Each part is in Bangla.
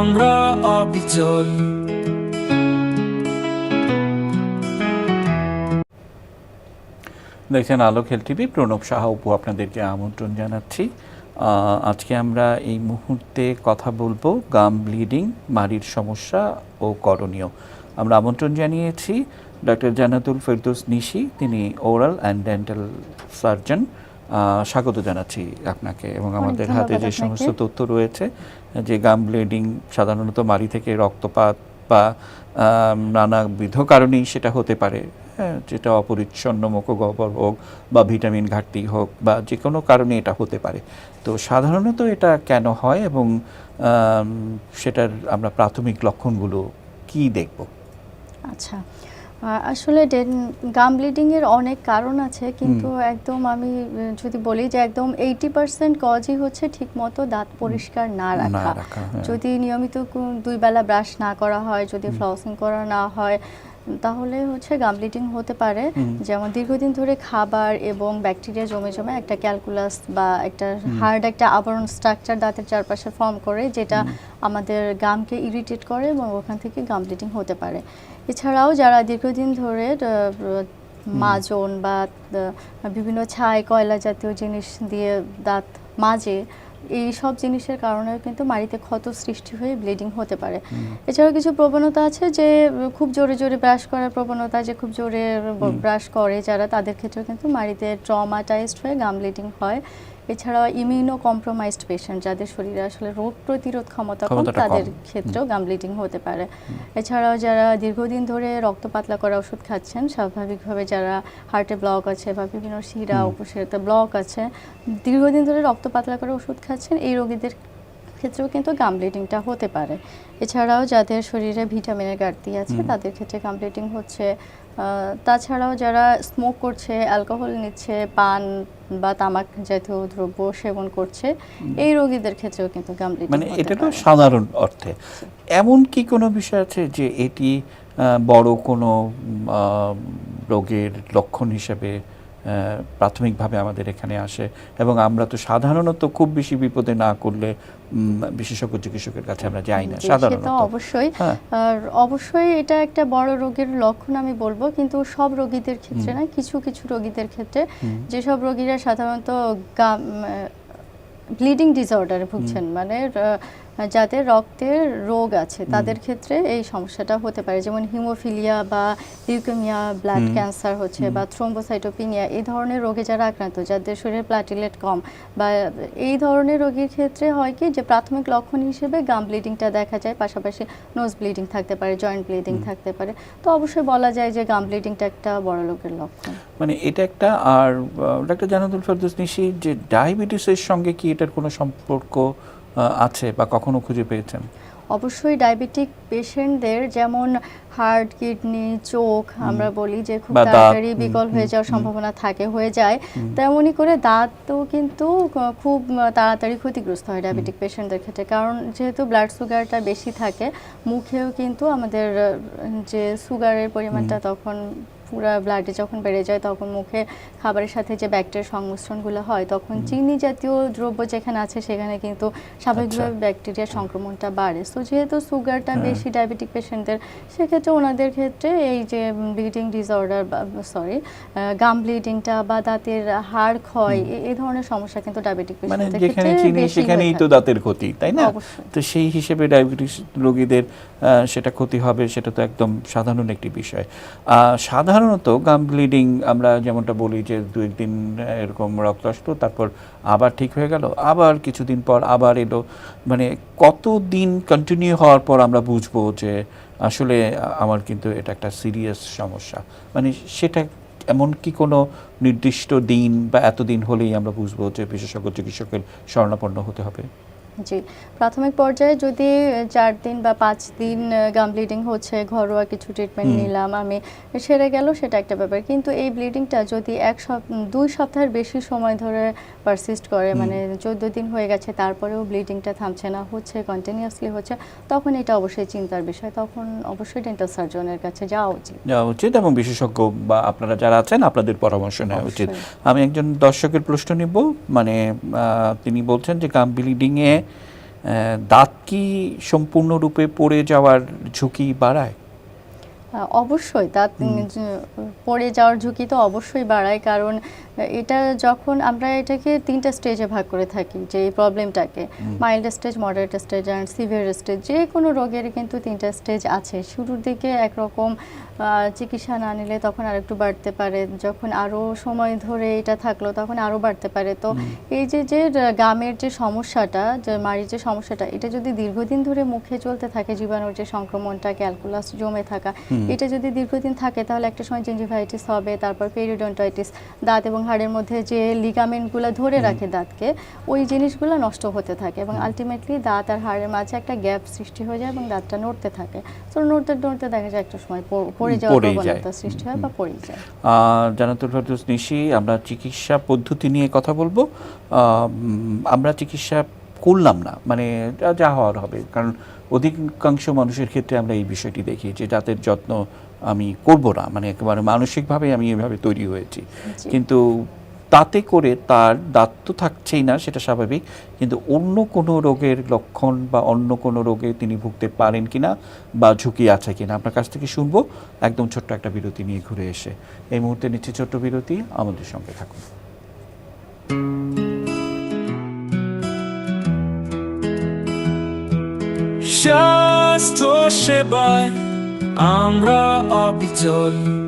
আমরা অবিচল। দেখছেন আলোক হেল টিভি, প্রণব সাহা উপু আপনাদেরকে আমন্ত্রণ জানাচ্ছি। আজকে আমরা এই মুহূর্তে কথা বলব গাম ব্লিডিং মারির সমস্যা ও করণীয়। আমরা আমন্ত্রণ জানিয়েছি ডক্টর জানাতুল ফেরদৌস নিশি, তিনি ওরাল অ্যান্ড ডেন্টাল সার্জন। স্বাগত জানাচ্ছি আপনাকে এবং আমাদের হাতে যে সমস্ত তথ্য রয়েছে যে গাম ব্লিডিং সাধারণত মারি থেকে রক্তপাত বা নানাবিধ কারণেই সেটা হতে পারে হ্যাঁ যেটা অপরিচ্ছন্ন মুখগহ্বর হোক বা ভিটামিন ঘাটতি হোক বা যে কোনো কারণে এটা হতে পারে। তো সাধারণত এটা কেন হয় এবং সেটার আমরা প্রাথমিক লক্ষণগুলো কি দেখব? আচ্ছা আসলে গাম ব্লিডিংয়ের এর অনেক কারণ আছে কিন্তু একদম আমি যদি বলি যে একদম এইটি পার্সেন্ট কজই হচ্ছে ঠিকমতো দাঁত পরিষ্কার না রাখা। হ্যাঁ। যদি নিয়মিত দুই বেলা ব্রাশ না করা হয় যদি ফ্লসিং করা না হয় তাহলে হচ্ছে গাম ব্লিডিং হতে পারে। যেমন দীর্ঘদিন ধরে খাবার এবং ব্যাকটেরিয়া জমে জমে একটা ক্যালকুলাস বা একটা হার্ড একটা আবরণ স্ট্রাকচার দাঁতের চারপাশে ফর্ম করে যেটা আমাদের গামকে ইরিটেট করে এবং ওখান থেকে গাম ব্লিডিং হতে পারে। এছাড়াও যারা দীর্ঘদিন ধরে মাজন বা বিভিন্ন ছাই কয়লা জাতীয় জিনিস দিয়ে দাঁত মাজে এই সব জিনিসের কারণেও কিন্তু মাড়িতে ক্ষত সৃষ্টি হয়ে ব্লিডিং হতে পারে। এছাড়াও কিছু প্রবণতা আছে যে খুব জোরে জোরে ব্রাশ করার প্রবণতা যে খুব জোরে ব্রাশ করে যারা তাদের ক্ষেত্রেও কিন্তু মাড়িতে ট্রমাটাইজড হয়ে গাম ব্লিডিং হয়। এছাড়াও ইমিউনো কম্প্রোমাইজড পেশেন্ট যাদের শরীরে আসলে রোগ প্রতিরোধ ক্ষমতা কম তাদের ক্ষেত্রেও গাম ব্লিডিং হতে পারে। এছাড়াও যারা দীর্ঘদিন ধরে রক্ত পাতলা করা ওষুধ খাচ্ছেন স্বাভাবিকভাবে যারা হার্টে ব্লক আছে বা বিভিন্ন শিরা উপশিরাতে ব্লক আছে দীর্ঘদিন ধরে রক্ত পাতলা করা ওষুধ খাচ্ছেন এই রোগীদের ক্ষেত্রেও কিন্তু গাম ব্লিডিংটা হতে পারে। এছাড়াও যাদের শরীরে ভিটামিনের ঘাটতি আছে তাদের ক্ষেত্রে গাম ব্লিডিং হচ্ছে তাছাড়াও যারা স্মোক করছে অ্যালকোহল নিচ্ছে পান বা তামাক জাতীয় দ্রব্য সেবন করছে এই রোগীদের ক্ষেত্রেও কিন্তু মানে এটা তো সাধারণ অর্থে। এমন কি কোনো বিষয় আছে যে এটি বড় কোনো রোগের লক্ষণ হিসেবে প্রাথমিকভাবে আমাদের এখানে আসে। এবং আমরা তো সাধারণত খুব বেশি বিপদে না করলে বিশেষজ্ঞ চিকিৎসকের কাছে আমরা যাই না সাধারণত। অবশ্যই। হ্যাঁ। আর অবশ্যই এটা একটা বড় রোগের লক্ষণ আমি বলব কিন্তু সব রোগীদের ক্ষেত্রে না কিছু কিছু রোগীদের ক্ষেত্রে যেসব রোগীরা সাধারণত ব্লিডিং ডিসঅর্ডারে ভুগছেন মানে যাদের রক্তের রোগ আছে তাদের ক্ষেত্রে এই সমস্যাটা হতে পারে। যেমন হিমোফিলিয়া বা লিউকেমিয়া ব্লাড ক্যান্সার হচ্ছে বা থ্রোম্বোসাইটোপিনিয়া এই ধরনের রোগে যারা আক্রান্ত যাদের শরীরে প্লাটিলেট কম বা এই ধরনের রোগীর ক্ষেত্রে হয় কি যে প্রাথমিক লক্ষণ হিসেবে গাম ব্লিডিংটা দেখা যায় পাশাপাশি নোজ ব্লিডিং থাকতে পারে জয়েন্ট ব্লিডিং থাকতে পারে। তো অবশ্যই বলা যায় যে গাম ব্লিডিংটা একটা বড় লোকের লক্ষণ। মানে এটা একটা আর ডাক্তার জানাতুল ফেরদৌস নিশি যে ডায়াবেটিসের সঙ্গে কি এটার কোনো সম্পর্ক আছে বা কখনো খুঁজে পেয়েছেন? অবশ্যই ডায়াবেটিক পেশেন্টদের যেমন হার্ট কিডনি চোখ আমরা বলি যে খুব তাড়াতাড়ি বিকল হয়ে যাওয়ার সম্ভাবনা থাকে হয়ে যায়। তেমনি করে দাঁতও কিন্তু খুব তাড়াতাড়ি ক্ষতিগ্রস্ত হয় ডায়াবেটিক পেশেন্টদের ক্ষেত্রে। কারণ যেহেতু ব্লাড সুগারটা বেশি থাকে মুখেও কিন্তু আমাদের যে সুগারের পরিমাণটা তখন পুরা ব্লাডে যখন বেড়ে যায় তখন মুখে খাবারের সাথে যে ব্যাকটেরিয়ার সংমিশ্রণগুলো হয় তখন চিনি জাতীয় দ্রব্য যেখানে আছে সেখানে কিন্তু স্বাভাবিকভাবে ব্যাকটেরিয়ার সংক্রমণটা বাড়ে। সো যেহেতু সুগারটা হ্যাঁ। বেশি ডায়াবেটিক পেশেন্টদের সেক্ষেত্রে ওনাদের ক্ষেত্রে এই যে ব্লিডিং ডিসঅর্ডার সরি গাম ব্লিডিংটা বা দাঁতের হাড় ক্ষয় এই ধরনের সমস্যা কিন্তু ডায়াবেটিক মানে পেশেন্টদের যেখানে ক্ষেত্রে চিনি সেখানেই তো দাঁতের ক্ষতি তাই না? তো সেই হিসেবে ডায়াবেটিস রোগীদের সেটা ক্ষতি হবে সেটা তো একদম সাধারণ একটি বিষয়। সাধারণত গাম ব্লিডিং আমরা যেমনটা বলি যে দু একদিন এরকম রক্ত আসলো তারপর আবার ঠিক হয়ে গেল আবার কিছুদিন পর আবার এলো। মানে কতদিন কন্টিনিউ হওয়ার পর আমরা বুঝব যে আসলে আমার কিন্তু এটা একটা সিরিয়াস সমস্যা। মানে সেটা এমন কি কোনো নির্দিষ্ট দিন বা এতদিন হলেই আমরা বুঝব যে বিশেষজ্ঞ, চিকিৎসকের শরণাপন্ন হতে হবে? জি। প্রাথমিক পর্যায়ে যদি চার দিন বা পাঁচ দিন গাম ব্লিডিং হচ্ছে ঘরোয়া কিছু ট্রিটমেন্ট নিলাম আমি সেরে গেল সেটা একটা ব্যাপার। কিন্তু এই ব্লিডিংটা যদি এক সপ- দুই সপ্তাহের বেশি সময় ধরে পারসিস্ট করে মানে চোদ্দ দিন হয়ে গেছে তারপরেও ব্লিডিংটা থামছে না হচ্ছে কন্টিনিউয়াসলি হচ্ছে তখন এটা অবশ্যই চিন্তার বিষয়। তখন অবশ্যই ডেন্টাল সার্জনের কাছে যাওয়া উচিত। যাওয়া উচিত এবং বিশেষজ্ঞ বা আপনারা যারা আছেন আপনাদের পরামর্শ নেওয়া উচিত। আমি একজন দর্শকের প্রশ্ন নিব মানে তিনি বলছেন যে গাম ব্লিডিংয়ে দাঁত কি সম্পূর্ণরূপে পড়ে যাওয়ার ঝুঁকি বাড়ায়? অবশ্যই দাঁত পড়ে যাওয়ার ঝুঁকি তো অবশ্যই বাড়ায় কারণ এটা যখন আমরা এটাকে তিনটা স্টেজে ভাগ করে থাকি যে এই প্রবলেমটাকে mild stage moderate stage and severe stage যে কোনো রোগের কিন্তু তিনটা স্টেজ আছে। শুরুর দিকে একরকম চিকিৎসা না নিলে তখন আর একটু বাড়তে পারে। যখন আরও সময় ধরে এটা থাকল তখন আরও বাড়তে পারে। তো এই যে যে গামের যে সমস্যাটা যে মাড়ির যে সমস্যাটা এটা যদি দীর্ঘদিন ধরে মুখে চলতে থাকে জীবাণুর যে সংক্রমণটা ক্যালকুলাস জমে থাকা এটা যদি দীর্ঘদিন থাকে তাহলে একটা সময় জিঞ্জিভাইটিস হবে তারপর পেরিডন্টাইটিস দাঁত এবং হাড়ের মধ্যে যে লিগামেন্টগুলো ধরে রাখে দাঁতকে ওই জিনিসগুলো নষ্ট হতে থাকে এবং আলটিমেটলি দাঁত আর হাড়ের মাঝে একটা গ্যাপ সৃষ্টি হয়ে যায় এবং দাঁতটা নড়তে থাকে। তো নড়তে নড়তে দেখা যায় একটা সময় পড়েই যায়। হয় পড়ে যায়। জানাতুল ফেরদৌস নিশি আমরা চিকিৎসা পদ্ধতি নিয়ে কথা বলব। আমরা চিকিৎসা করলাম না মানে যা- হওয়ার হবে। কারণ অধিকাংশ মানুষের ক্ষেত্রে আমরা এই বিষয়টি দেখি যে দাঁতের যত্ন আমি করব না মানে একেবারে মানসিকভাবে আমি এভাবে তৈরি হয়েছি। কিন্তু তাতে করে তার দাঁত তো থাকছেই না, সেটা স্বাভাবিক। কিন্তু অন্য কোনো রোগের লক্ষণ বা অন্য কোনো রোগে তিনি ভুগতে পারেন কিনা বা ঝুঁকি আছে কিনা, আপনার কাছ থেকে শুনব। একদম ছোট্ট একটা বিরতি নিয়ে ঘুরে এসে। এই মুহূর্তে নিচ্ছে ছোট্ট বিরতি, আমাদের সঙ্গে থাকুন। স্বাস্থ্য সেবায় আমরা অবিচল।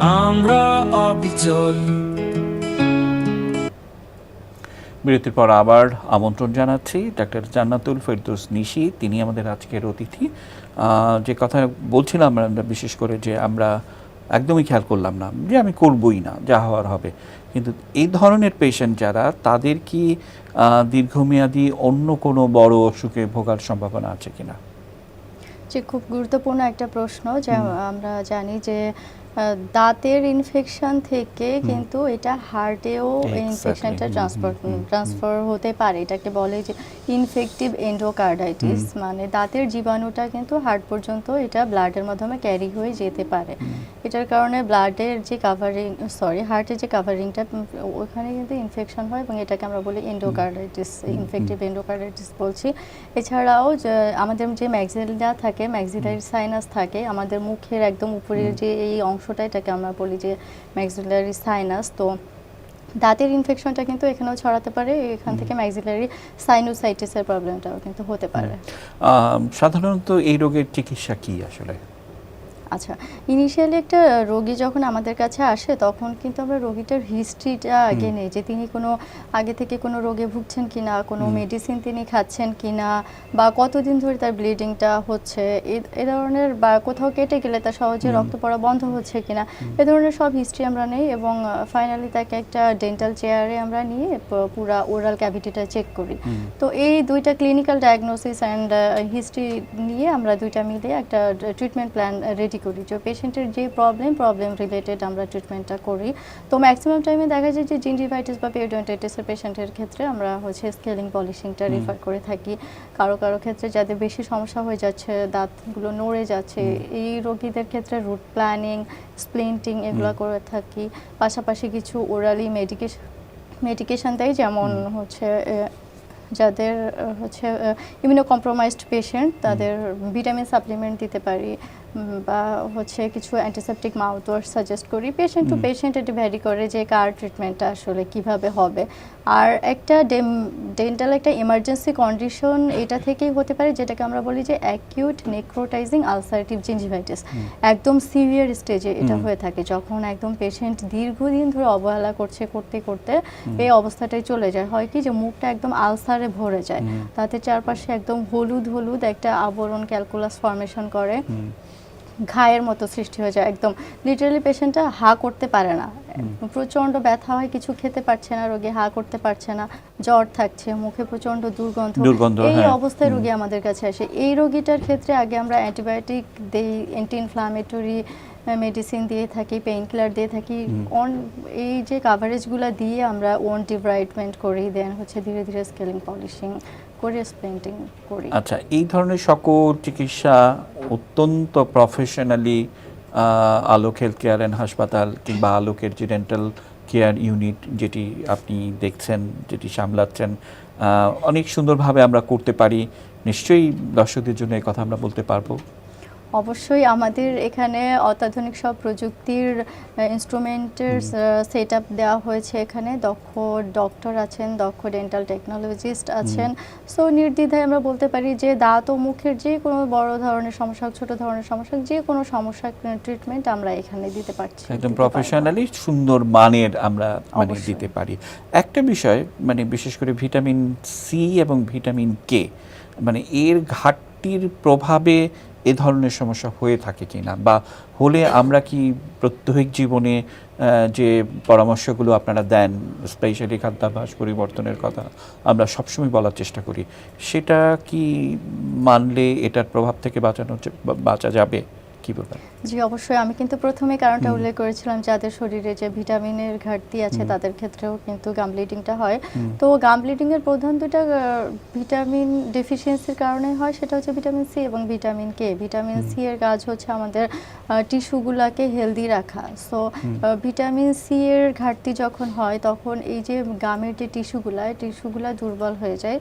আমরা অবিচল। বিরতির পর আবার আমন্ত্রণ জানাচ্ছি ডাক্তার জান্নাতুল ফেরদৌস নিশি তিনি আমাদের আজকের অতিথি। যে কথা বলছিলাম আমরা বিশেষ করে যে আমরা একদমই খেয়াল করলাম না যে আমি করবই না যা হওয়ার হবে। কিন্তু এই ধরনের পেশেন্ট যারা তাদের কি আহ, দীর্ঘমেয়াদী অন্য কোনো বড় অসুখে ভোগার সম্ভাবনা আছে কিনা? যে খুব গুরুত্বপূর্ণ একটা প্রশ্ন যে আমরা জানি যে দাঁতের ইনফেকশন থেকে কিন্তু এটা হার্টেও ইনফেকশনটা ট্রান্সফার ট্রান্সফার হতে পারে। এটাকে বলে যে ইনফেক্টিভ এন্ডোকার্ডাইটিস মানে দাঁতের জীবাণুটা কিন্তু হার্ট পর্যন্ত এটা ব্লাডের মাধ্যমে ক্যারি হয়ে যেতে পারে। এটার কারণে ব্লাডের যে কাভারিং সরি হার্টের যে কাভারিংটা ওখানে কিন্তু ইনফেকশন হয় এবং এটাকে আমরা বলি এন্ডোকার্ডাইটিস ইনফেক্টিভ এন্ডোকার্ডাইটিস বলছি। এছাড়াও যে আমাদের যে ম্যাক্সিলা থাকে ম্যাক্সিলারি সাইনাস থাকে আমাদের মুখের একদম উপরের যে এই অংশটা এটাকে আমরা বলি যে ম্যাক্সিলারি সাইনাস তো দাঁতের ইনফেকশনটা কিন্তু এখানেও ছড়াতে পারে এখান থেকে ম্যাক্সিলারি সাইনোসাইটিসের প্রবলেমটাও কিন্তু হতে পারে। আহ, সাধারণত এই রোগের চিকিৎসা কি আসলে? আচ্ছা ইনিশিয়ালি একটা রোগী যখন আমাদের কাছে আসে তখন কিন্তু আমরা রোগীটার হিস্ট্রিটা আগে নেই যে তিনি কোনো আগে থেকে কোনো রোগে ভুগছেন কি না কোনো মেডিসিন তিনি খাচ্ছেন কিনা বা কতদিন ধরে তার ব্লিডিংটা হচ্ছে এ- ধরনের বা কোথাও কেটে গেলে তার সহজে রক্ত পড়া বন্ধ হচ্ছে কি না এ ধরনের সব হিস্ট্রি আমরা নেই এবং ফাইনালি তাকে একটা ডেন্টাল চেয়ারে আমরা নিয়ে পুরা ওরাল ক্যাভিটিটা চেক করি। তো এই দুইটা ক্লিনিক্যাল ডায়াগনোসিস অ্যান্ড হিস্ট্রি নিয়ে আমরা দুইটা মিলে একটা ট্রিটমেন্ট প্ল্যান রেডি করি যে পেশেন্টের যে প্রবলেম প্রবলেম রিলেটেড আমরা ট্রিটমেন্টটা করি। তো ম্যাক্সিমাম টাইমে দেখা যায় যে জিঞ্জিভাইটিস বা পেরিডন্টাইটিসের পেশেন্টের ক্ষেত্রে আমরা হচ্ছে স্কেলিং পলিশিংটা রেফার করে থাকি। কারও কারও ক্ষেত্রে যাদের বেশি সমস্যা হয়ে যাচ্ছে দাঁতগুলো নড়ে যাচ্ছে এই রোগীদের ক্ষেত্রে রুট প্ল্যানিং স্প্লিন্টিং এগুলো করে থাকি। পাশাপাশি কিছু ওরালি মেডিকেশন মেডিকেশন দেয় যেমন হচ্ছে যাদের হচ্ছে ইমিউনো কম্প্রোমাইজড পেশেন্ট তাদের ভিটামিন সাপ্লিমেন্ট দিতে পারি। বা হচ্ছে কিছু অ্যান্টিসেপটিক মাউথ ওয়াশ সাজেস্ট করি পেশেন্ট টু পেশেন্ট এটি ভ্যারি করে যে কার ট্রিটমেন্টটা আসলে কীভাবে হবে। আর একটা ডেন্টাল একটা ইমার্জেন্সি কন্ডিশন এটা থেকেই হতে পারে যেটাকে আমরা বলি যে অ্যাকিউট নেক্রোটাইজিং আলসারেটিভ জিঞ্জিভাইটিস একদম সিভিয়ার স্টেজে এটা হয়ে থাকে যখন একদম পেশেন্ট দীর্ঘদিন ধরে অবহেলা করছে করতে করতে এই অবস্থাটাই চলে যায়। হয় কি যে মুখটা একদম আলসারে ভরে যায়। তাতে চারপাশে একদম হলুদ হলুদ একটা আবরণ ক্যালকুলাস ফর্মেশন করে। ঘায়ের মতো সৃষ্টি হয়ে যায়। একদম লিটারালি পেশেন্টটা হা করতে পারে না। প্রচণ্ড ব্যথা হয় কিছু খেতে পারছে না রোগী হা করতে পারছে না জ্বর থাকছে মুখে প্রচণ্ড দুর্গন্ধ। এই হ্যাঁ। অবস্থায় রোগী আমাদের কাছে আসে। এই রোগীটার ক্ষেত্রে আগে আমরা অ্যান্টিবায়োটিক দেই অ্যান্টি ইনফ্লামেটরি মেডিসিন দিয়ে থাকি পেইন কিলার দিয়ে থাকি। অন এই যে কাভারেজগুলো দিয়ে আমরা ওন ডিব্রাইটমেন্ট করি দেন হচ্ছে ধীরে ধীরে স্কেলিং পলিশিং করে স্প্লেন্টিং করি। আচ্ছা এই ধরনের সকল চিকিৎসা অত্যন্ত professionally Alok health care and হাসপাতাল কিংবা আলোকের যে ডেন্টাল কেয়ার ইউনিট যেটি আপনি দেখছেন, যেটি সামলাচ্ছেন অনেক সুন্দরভাবে আমরা করতে পারি। নিশ্চয়ই দর্শকদের জন্য এই কথা আমরা বলতে পারব। অবশ্যই আমাদের এখানে অত্যাধুনিক সব প্রযুক্তির ইনস্ট্রুমেন্টের সেট আপ দেওয়া হয়েছে এখানে। দক্ষ ডক্টর আছেন দক্ষ ডেন্টাল টেকনোলজিস্ট আছেন। সো নির্দ্বিধায় আমরা বলতে পারি যে দাঁত ও মুখের যে কোনো বড় ধরনের সমস্যা হোক, ছোট ধরনের সমস্যা যে কোনো সমস্যা ট্রিটমেন্ট আমরা এখানে দিতে পারছি একদম প্রফেশনালি সুন্দর মানের আমরা মানে দিতে পারি। একটা বিষয় মানে বিশেষ করে ভিটামিন সি এবং ভিটামিন কে মানে এর ঘাটতির প্রভাবে এ ধরনের সমস্যা হয়ে থাকে কি না বা হলে আমরা কি প্রত্যহিক জীবনে যে পরামর্শগুলো আপনারা দেন, স্পেশালি খাদ্যাভ্যাস পরিবর্তনের কথা আমরা সবসময় বলার চেষ্টা করি, সেটা কি মানলে এটার প্রভাব থেকে বাঁচানো বাঁচা যাবে? কি বলবেন? জি অবশ্যই। আমি কিন্তু প্রথমে কারণটা উল্লেখ করেছিলাম যাদের শরীরে যে ভিটামিনের ঘাটতি আছে তাদের ক্ষেত্রেও কিন্তু গাম ব্লিডিংটা হয়। তো গাম ব্লিডিং এর প্রধান দুটা ভিটামিন ডেফিসিয়েন্সির কারণে হয় সেটা হচ্ছে ভিটামিন সি এবং ভিটামিন কে ভিটামিন সি এর কাজ হচ্ছে আমাদের টিস্যুগুলাকে হেলদি রাখা। সো ভিটামিন সি এর ঘাটতি যখন হয় তখন এই যে গামের যে টিস্যুগুলা টিস্যুগুলা দুর্বল হয়ে যায়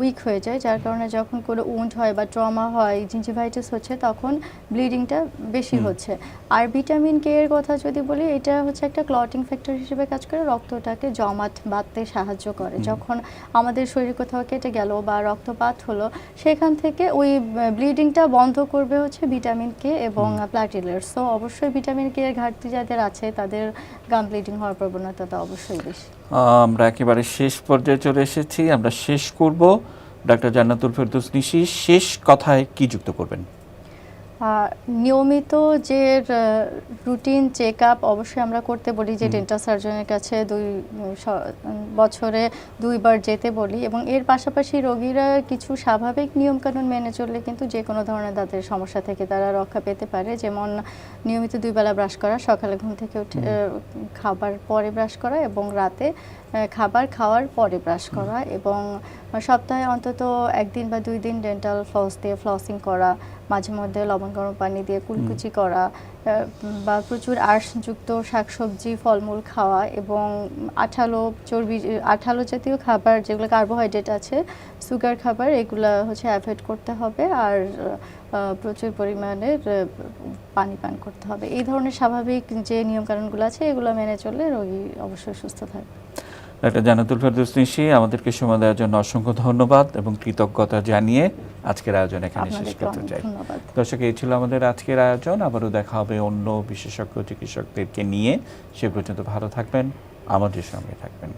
উইক হয়ে যায়। যার কারণে যখন কোনো উন্ড হয় বা ট্রমা হয় জিঞ্জিভাইটিস হচ্ছে তখন ব্লিডিংটা বেশি হচ্ছে। আর ভিটামিন কে এর কথা যদি বলি এটা হচ্ছে একটা ক্লটিং ফ্যাক্টর হিসেবে কাজ করে রক্তটাকে জমাট বাঁধতে সাহায্য করে। যখন আমাদের শরীর কোথাও কেটে গেল বা রক্তপাত হলো সেখান থেকে ওই ব্লিডিংটা বন্ধ করবে হচ্ছে ভিটামিন কে এবং প্লাটিলেট সো অবশ্যই ভিটামিন কে এর ঘাটতি যাদের আছে তাদের গাম ব্লিডিং হওয়ার প্রবণতাটা অবশ্যই বেশি। আমরা একেবারে শেষ পর্যায়ে চলে এসেছি। আমরা শেষ করব। ডাক্তার জান্নাতুল ফেরদৌস নিশি শেষ কথায় কি যুক্ত করবেন? নিয়মিত যে রুটিন চেক আপ অবশ্যই আমরা করতে বলি যে ডেন্টাল সার্জনের কাছে দুই বছরে দুইবার যেতে বলি এবং এর পাশাপাশি রোগীরা কিছু স্বাভাবিক নিয়মকানুন মেনে চললে কিন্তু যে কোনো ধরনের দাঁতের সমস্যা থেকে তারা রক্ষা পেতে পারে। যেমন নিয়মিত দুইবেলা ব্রাশ করা সকালে ঘুম থেকে উঠে খাবার পরে ব্রাশ করা এবং রাতে খাবার খাওয়ার পরে ব্রাশ করা এবং সপ্তাহে অন্তত একদিন বা দুই দিন ডেন্টাল ফ্লস দিয়ে ফ্লসিং করা মাঝে মধ্যে লবণ গরম পানি দিয়ে কুলকুচি করা বা প্রচুর আঁশযুক্ত শাকসবজি ফলমূল খাওয়া এবং আঠালো চর্বি আঠালো জাতীয় খাবার যেগুলো কার্বোহাইড্রেট আছে সুগার খাবার এগুলো হচ্ছে অ্যাভয়েড করতে হবে আর প্রচুর পরিমাণে পানি পান করতে হবে। এই ধরনের স্বাভাবিক যে নিয়মকানুনগুলো আছে এগুলো মেনে চললে রোগী অবশ্যই সুস্থ থাকবে। ডাক্তার জানাতুল ফেরদৌস নিশি আমাদেরকে সময় দেওয়ার জন্য অসংখ্য ধন্যবাদ এবং কৃতজ্ঞতা জানিয়ে আজকের আয়োজন এখানে শেষ করতে চাই। দর্শক এই ছিল আমাদের আজকের আয়োজন। আবারও দেখা হবে অন্য বিশেষজ্ঞ চিকিৎসকদেরকে নিয়ে। সে পর্যন্ত ভালো থাকবেন আমাদের সঙ্গে থাকবেন।